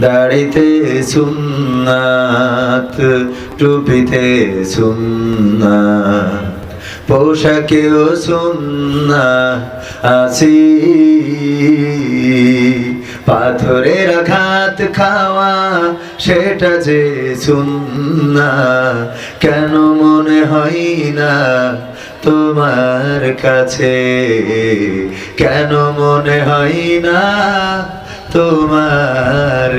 দাড়িতে সুন্নাত, টুপিতে সুন্নাত। পোশাকেও সুন্না আসি পাথরের আঘাত খাওয়া, সেটা যে সুন্না কেন মনে হয় না তোমার কাছে? কেন মনে হয় না তোমার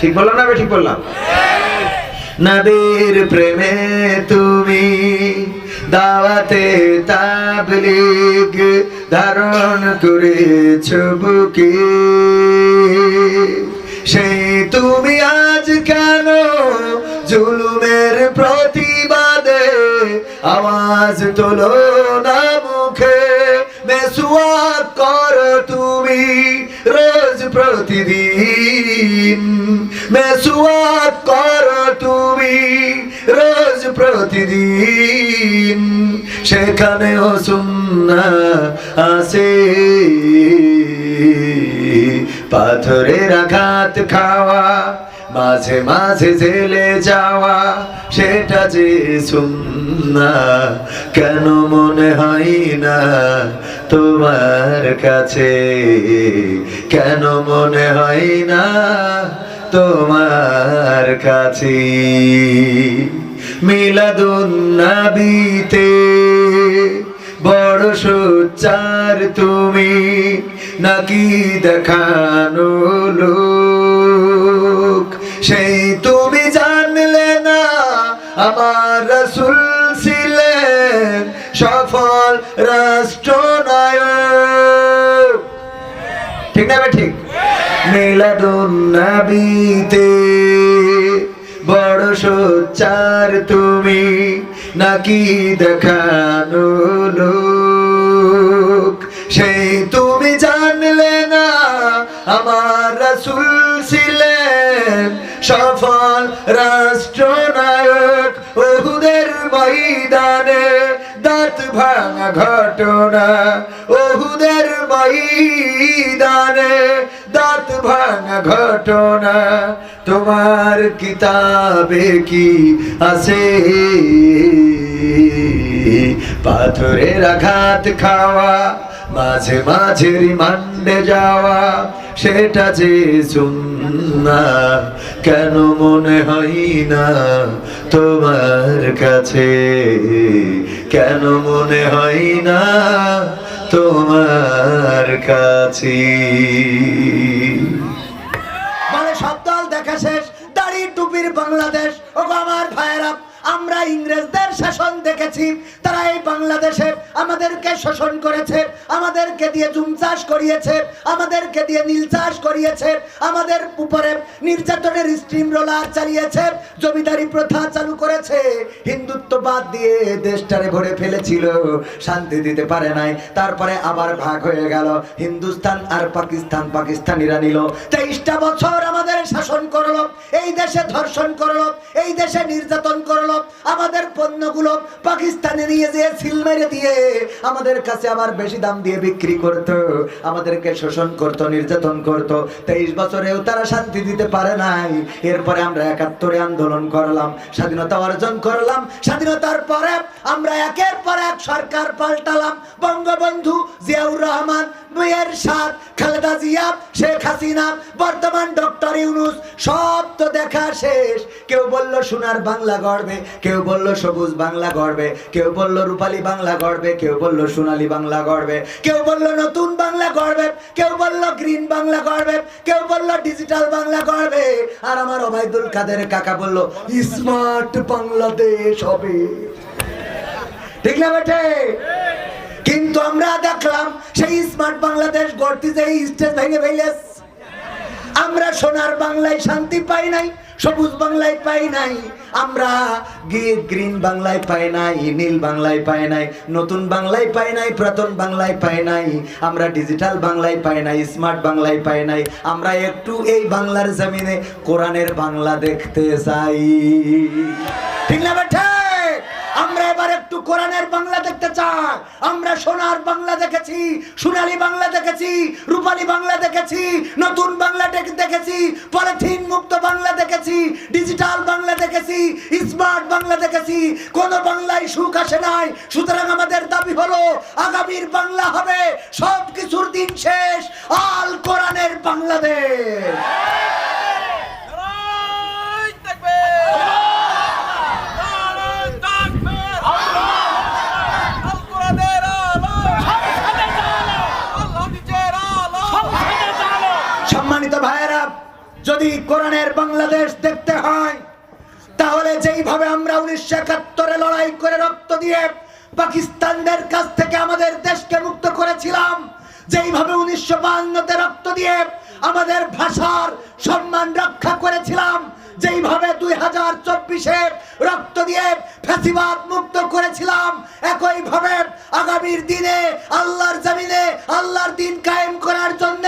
ঠিক বললাম না আমি ঠিক বললাম? নবীর প্রেমে তুমি দাওয়াতে তাবলিগ ধারণ করেছ বুকে। সেই তুমি আজ কেন জুলুমের প্রতিবাদে আওয়াজ তোলো না মুখে? মেসুয়াক কর তুমি রোজ প্রতিদিন। মেসুয়াক করো তুমি রোজ প্রতিদিন। সেখানেও সুন্না আসে পাথরের আঘাত খাওয়া, মাঝে মাঝে জেলে যাওয়া, সেটা যে সুন্না, কেন মনে হয় না তোমার কাছে? কেন মনে হয় না তোমার কাছে। মিলাদুন নাবিতে বড় সোচ্চার তুমি নাকি দেখানো লোক? সেই তুমি জানলে না আমার রসুল ছিলেন সফল রাষ্ট্রনায়ক। ঠিক না ঠিক? মিলাদুন নাবিতে বড় সোচ্চার তুমি নাকি দেখানো লোক? সেই তুমি জানলে না আমার রাসুল ছিলেন সফল ওহুদের ময়দানে দাঁত ভাঙা ঘটনা। ওহুদের ময়দানে দাঁত ভাঙা ঘটনা। তোমার কিতাবে কি আছে? পাথরের আঘাত খাওয়া মাঝে মাঝে রিমান্ডে যাওয়া, সেটা যে সুন্না, কেন মনে হয় না তোমার কাছে? কেন মনে হয় না তোমার কাছে? বলে, সব দল দেখা শেষ, দাড়ি টুপির বাংলাদেশ ও আমার ভাইয়েরা। আমরা ইংরেজদের শাসন দেখেছি। তারা এই বাংলাদেশে আমাদেরকে শোষণ করেছে, আমাদেরকে দিয়ে জুম চাষ করিয়েছে, আমাদেরকে দিয়ে নীল চাষ করিয়েছে, আমাদের উপরে নির্যাতনের স্ট্রিম রোলার চালিয়েছে, জমিদারি প্রথা চালু করেছে। হিন্দুত্ববাদ দিয়ে দেশটারে ভরে ফেলেছিল, শান্তি দিতে পারে নাই, তারপরে আবার ভাগ হয়ে গেল। হিন্দুস্তান আর পাকিস্তান পাকিস্তানিরা নিল। তেইশটা বছর আমাদের শাসন করল, এই দেশে ধর্ষণ করল, এই দেশে নির্যাতন করল আমাদের পণ্যগুলো পাকিস্তানে নিয়ে যেয়ে সিল মেরে দিয়ে আমাদের কাছে আবার বেশি দাম দিয়ে বিক্রি করতো, আমাদেরকে শোষণ করতো, নির্যাতন করতো। তেইশ বছরেও তারা শান্তি দিতে পারে নাই। এরপরে আমরা একাত্তরে আন্দোলন করলাম, স্বাধীনতা অর্জন করলাম। স্বাধীনতার পরে আমরা একের পর এক সরকার পাল্টালাম। বঙ্গবন্ধু জিয়াউর রহমান মেয়ের সাথ খালেদা জিয়া, শেখ হাসিনা, বর্তমান ডক্টর ইউনুস, সব তো দেখা শেষ। কেউ বলল, সোনার বাংলা গড়বে কেউ বলল সবুজ বাংলা গড়বে, কেউ বলল রূপালী বাংলা গড়বে, কেউ বলল সোনালী বাংলা গড়বে, কেউ বলল নতুন বাংলা গড়বে, কেউ বলল গ্রিন বাংলা গড়বে, কেউ বলল ডিজিটাল বাংলা গড়বে। আর আমার ওবায়দুল কাদের কাকা বলল, স্মার্ট বাংলাদেশ হবে। ঠিক না বেটে কিন্তু আমরা দেখলাম সেই স্মার্ট বাংলাদেশ গড়তে যে স্টেজ ভেঙে ফেলেস আমরা সোনার বাংলায় শান্তি পাই নাই সবুজ বাংলায় পাই নাই। আমরা গ্রিন বাংলায় পাই নাই, নীল বাংলায় পাই নাই, নতুন বাংলায় পাই নাই, পুরাতন বাংলায় পাই নাই, আমরা ডিজিটাল বাংলায় পাই নাই, স্মার্ট বাংলায় পাই নাই, আমরা একটু এই বাংলার জমিনে কোরআনের বাংলা দেখতে চাই। ঠিক না বেঠে কোরআনের বাংলা দেখতে চাই আমরা সোনার বাংলা দেখেছি, সোনালী বাংলা দেখেছি, রূপালী বাংলা দেখেছি, নতুন বাংলা দেখ- দেখেছি, পলিথিন মুক্ত বাংলা দেখেছি, ডিজিটাল বাংলা দেখেছি, স্মার্ট বাংলা দেখেছি। কোন বাংলায় সুখ আসে নাই। সুতরাং আমাদের দাবি হলো, আগামীর বাংলা হবে সব কিছুর দিন শেষ, আল কোরআনের বাংলাদেশ নারায় তাকবীর! নারায় তাকবীর! আল কোরআনের আলো! আল্লাহ নিজের আলো! সম্মানিত ভাইয়েরা যদি কোরআনের বাংলাদেশ দেখতে হয় তাহলে যেইভাবে আমরা উনিশশো একাত্তরে লড়াই করে রক্ত দিয়ে পাকিস্তানদের কাছ থেকে আমাদের দেশকে মুক্ত করেছিলাম, যেইভাবে উনিশশো বাহান্নতে রক্ত দিয়ে আমাদের ভাষার সম্মান রক্ষা করেছিলাম, যেইভাবে দুই হাজার চব্বিশে রক্ত দিয়ে ফ্যাসিবাদ মুক্ত করেছিলাম, একইভাবে আগামীর দিনে আল্লাহর জামিনে আল্লাহর দিন কায়েম করার জন্য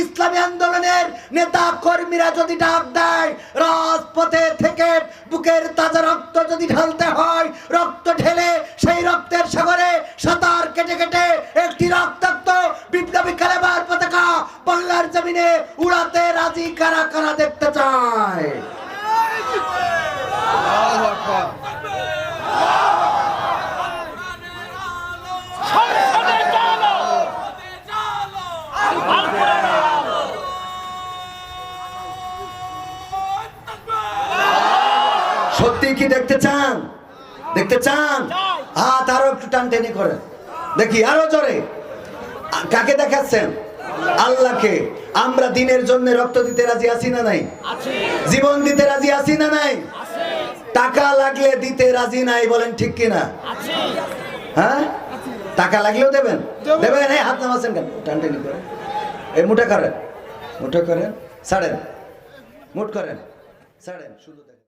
ইসলামী আন্দোলনের নেতা কর্মীরা যদি ডাক দেয়, রাজপথে থেকে বুকের তাজা রক্ত যদি ঢালতে হয়, রক্ত ঢেলে সেই রক্তের সাগরে সাঁতার কেটে কেটে একটি রক্তাক্ত বিপ্লবী কালেবার পতাকা বাংলার জমিনে উড়াতে রাজি কারা কারা দেখতে চায়? সত্যি কি দেখতে চান? দেখতে চান? হাত আরও একটু টান টেনে করেন। দেখি, আরও জোরে। কাকে দেখাচ্ছেন? আল্লাহকে। আমরা দিনের জন্য রক্ত দিতে রাজি আছি না নাই? জীবন দিতে রাজি আছি না নাই? টাকা লাগলে দিতে রাজি নাই বলেন ঠিক কিনা? হ্যাঁ? টাকা লাগলেও দেবেন? দেবেন? এই হাত নামাচ্ছেন কেন? টান টেনে করেন। এই মুঠা করেন। মুঠা করেন। ছাড়েন। মুঠ করেন। ছাড়েন, শুধু